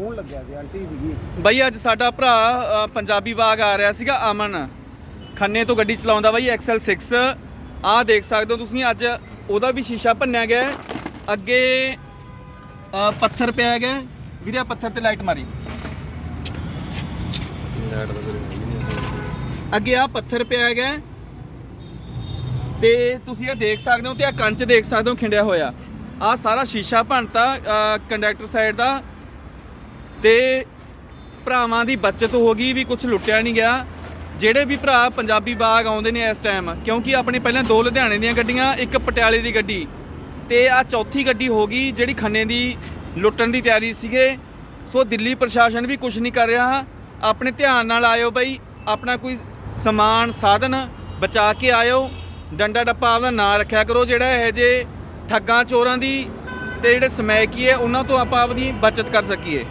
Phone ਲੱਗਿਆ ਸੀ aunty ਦੀਗੀ ਬਾਈ ਅੱਜ ਸਾਡਾ ਭਰਾ ਅ, ਪੰਜਾਬੀ ਬਾਗ ਆ ਰਿਹਾ ਸੀਗਾ ਅਮਨ। ਖੰਨੇ ਤੋਂ ਗੱਡੀ ਚਲਾਉਂਦਾ ਬਾਈ XL6 ਆਹ ਦੇਖ ਸਕਦੇ ਹੋ ਤੁਸੀਂ ਅੱਜ ਉਹਦਾ ਵੀ ਸ਼ੀਸ਼ਾ ਭੰਨਿਆ ਗਿਆ ਹੈ। ਅੱਗੇ ਅ, ਪੱਥਰ ਪਿਆ ਗਿਆ ਹੈ। ਵੀਰੇ ਆਹ ਪੱਥਰ ਤੇ ਲਾਈਟ ਮਾਰੀ। ਅੱਗੇ ਆ ਪੱਥਰ ਪਿਆ ਗਿਆ ਹੈ। ਤੇ ਤੁਸੀਂ ਇਹ ਦੇਖ ਸਕਦੇ ਹੋ ਤੇ ਆ ਕੰਚ ਦੇਖ ਸਕਦੇ ਹੋ ਖਿੰਡਿਆ ਹੋਇਆ। ਆ ਸਾਰਾ ਸ਼ੀਸ਼ਾ ਭੰਨਤਾ ਕੰਡਕਟਰ ਸਾਈਡ ਦਾ। ਤੇ ਭਰਾਵਾਂ ਦੀ ਬਚਤ ਹੋ ਗਈ, ਵੀ ਕੁਝ ਲੁੱਟਿਆ ਨਹੀਂ ਗਿਆ। ਜਿਹੜੇ ਵੀ ਭਰਾ ਪੰਜਾਬੀ ਬਾਗ ਆਉਂਦੇ ਨੇ ਇਸ ਟਾਈਮ ਕਿਉਂਕਿ ਆਪਣੇ ਪਹਿਲਾਂ ਦੋ ਲੁਧਿਆਣੇ ਦੀਆਂ ਗੱਡੀਆਂ, ਇੱਕ ਪਟਿਆਲੇ ਦੀ ਗੱਡੀ। ਤੇ ਆ ਚੌਥੀ ਗੱਡੀ ਹੋ ਗਈ, ਜਿਹੜੀ ਖੰਨੇ ਦੀ ਲੁੱਟਣ ਦੀ ਤਿਆਰੀ ਸੀਗੇ। ਸੋ ਦਿੱਲੀ ਪ੍ਰਸ਼ਾਸਨ ਵੀ ਕੁਝ ਨਹੀਂ ਕਰ ਰਿਹਾ। ਆਪਣੇ ਧਿਆਨ ਨਾਲ ਆਇਓ ਬਈ, ਆਪਣਾ ਕੋਈ ਸਮਾਨ, ਸਾਧਨ ਬਚਾ ਕੇ ਆਇਓ। ਡੰਡਾ ਡੱਪਾ ਆਪਦਾ ਨਾਂ ਰੱਖਿਆ ਕਰੋ, ਜਿਹੜਾ ਇਹ ਜੇ ਠੱਗਾਂ, ਚੋਰਾਂ ਦੀ ਤੇ ਜਿਹੜੇ ਸਮੈਕੀ ਹੈ ਉਹਨਾਂ ਤੋਂ ਆਪਾਂ ਆਪਦੀ ਬਚਤ ਕਰ ਸਕੀਏ।